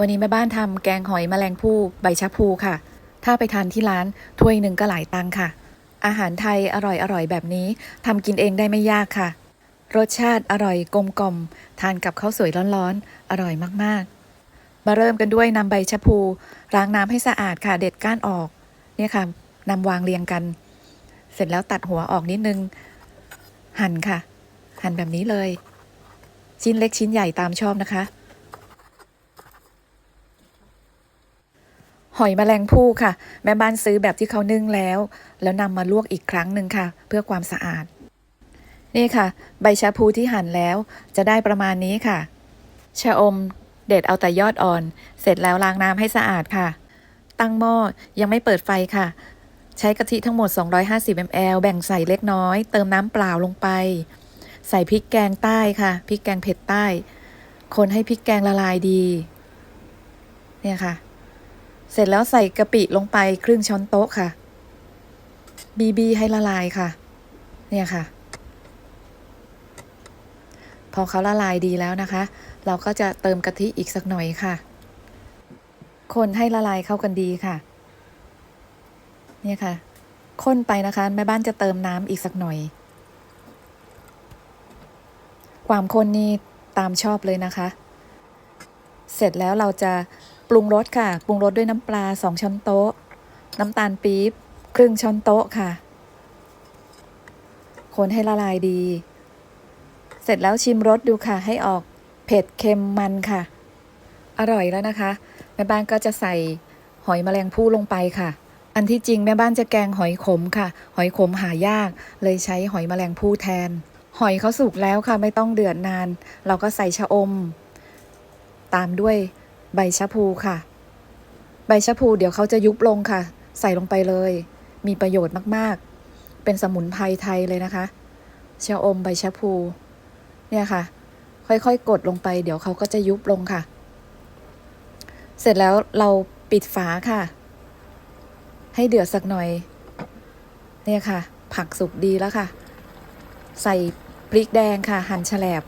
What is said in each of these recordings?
วันนี้แม่บ้านทำแกงหอยแมลงภู่ใบชะพูค่ะ ถ้าไปทานที่ร้านถ้วยหนึ่งก็หลายตังค่ะ อาหารไทยอร่อยๆแบบนี้ทำกินเองได้ไม่ยากค่ะ รสชาติอร่อยกลมกล่อมทานกับข้าวสวยร้อนๆ อร่อยมากๆ มาเริ่มกันด้วยนำใบชะพูล้างน้ำให้สะอาดค่ะ เด็ดก้านออก เนี่ยค่ะนำวางเรียงกัน เสร็จแล้วตัดหัวออกนิดนึง หั่นค่ะ หั่นแบบนี้เลย ชิ้นเล็กชิ้นใหญ่ตามชอบนะคะ หอยแมลงภู่ค่ะ แม่บ้านซื้อแบบที่เขานึ่งแล้ว แล้วนำมาลวกอีกครั้งหนึ่งค่ะ เพื่อความสะอาด นี่ค่ะ ใบชะพูที่หั่นแล้ว จะได้ประมาณนี้ค่ะ ชะอม เด็ดเอาแต่ยอดอ่อน เสร็จแล้วล้างน้ำให้สะอาดค่ะ ตั้งหม้อยังไม่เปิดไฟค่ะ ใช้กะทิทั้งหมด 250 ml แบ่งใส่เล็กน้อย เติมน้ำเปล่าลงไป ใส่พริกแกงใต้ค่ะพริกแกงเผ็ดใต้ คนให้พริกแกงละลายดี เนี่ยค่ะ เสร็จแล้วใส่กะปิลงไปครึ่งช้อนโต๊ะค่ะ บีบีให้ละลายค่ะ เนี่ยค่ะ พอเขาละลายดีแล้วนะคะ เราก็จะเติมกะทิอีกสักหน่อยค่ะ คนให้ละลายเข้ากันดีค่ะ เนี่ยค่ะข้นไปนะคะ แม่บ้านจะเติมน้ำอีกสักหน่อย ความข้นนี่ตามชอบเลยนะคะ เสร็จแล้วเราจะ ปรุงรสค่ะ ปรุงรสด้วยน้ำปลาสองช้อนโต๊ะ น้ำตาลปี๊บครึ่งช้อนโต๊ะค่ะ คนให้ละลายดี เสร็จแล้วชิมรสดูค่ะ ให้ออกเผ็ดเค็มมันค่ะ อร่อยแล้วนะคะแม่บ้านก็จะใส่หอยแมลงภู่ลงไปค่ะ อันที่จริงแม่บ้านจะแกงหอยขมค่ะ หอยขมหายาก เลยใช้หอยแมลงภู่แทน หอยเขาสุกแล้วค่ะ ไม่ต้องเดือดนาน เราก็ใส่ชะอม ตามด้วย ใบชะพูค่ะ ใบชะพูเดี๋ยวเขาจะยุบลงค่ะ ใส่ลงไปเลย มีประโยชน์มากๆ เป็นสมุนไพรไทยเลยนะคะชะอมใบชะพู เนี่ยค่ะ ค่อยๆ กดลงไป เดี๋ยวเขาก็จะยุบลงค่ะ เสร็จแล้วเราปิดฝาค่ะ ให้เดือดสักหน่อย เนี่ยค่ะ ผักสุกดีแล้วค่ะ ใส่พริกแดงค่ะ หั่นแฉลบ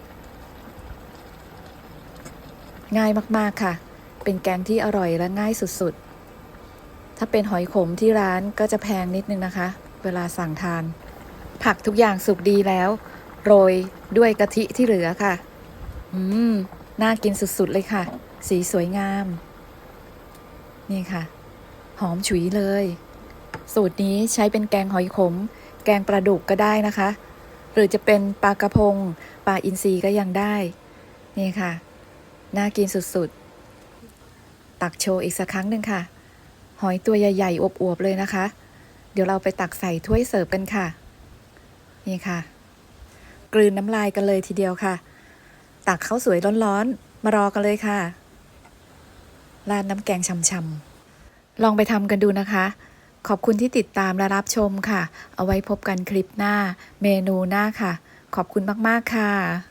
ง่ายมาก ๆ ค่ะ เป็นแกงที่อร่อยและง่ายสุดๆ ถ้าเป็นหอยขมที่ร้านก็จะแพงนิดนึงนะคะ เวลาสั่งทาน ผักทุกอย่างสุกดีแล้ว โรยด้วยกะทิที่เหลือค่ะ อืม น่ากินสุดๆเลยค่ะ สีสวยงาม นี่ค่ะ หอมฉุยเลย สูตรนี้ใช้เป็นแกงหอยขม แกงปลาดุกก็ได้นะคะ หรือจะเป็นปลากระพง ปลาอินทรีก็ยังได้ นี่ค่ะ น่ากินสุดๆ ตักโชว์อีกสักครั้งหนึ่งค่ะ หอยตัวใหญ่ๆอวบๆเลยนะคะ เดี๋ยวเราไปตักใส่ถ้วยเสิร์ฟกันค่ะ นี่ค่ะ กลืนน้ำลายกันเลยทีเดียวค่ะ ตักข้าวสวยร้อนๆ มารอกันเลยค่ะ ราดน้ำแกงช่ำๆ ลองไปทำกันดูนะคะ ขอบคุณที่ติดตามและรับชมค่ะ เอาไว้พบกันคลิปหน้า เมนูหน้าค่ะ ขอบคุณมากๆค่ะ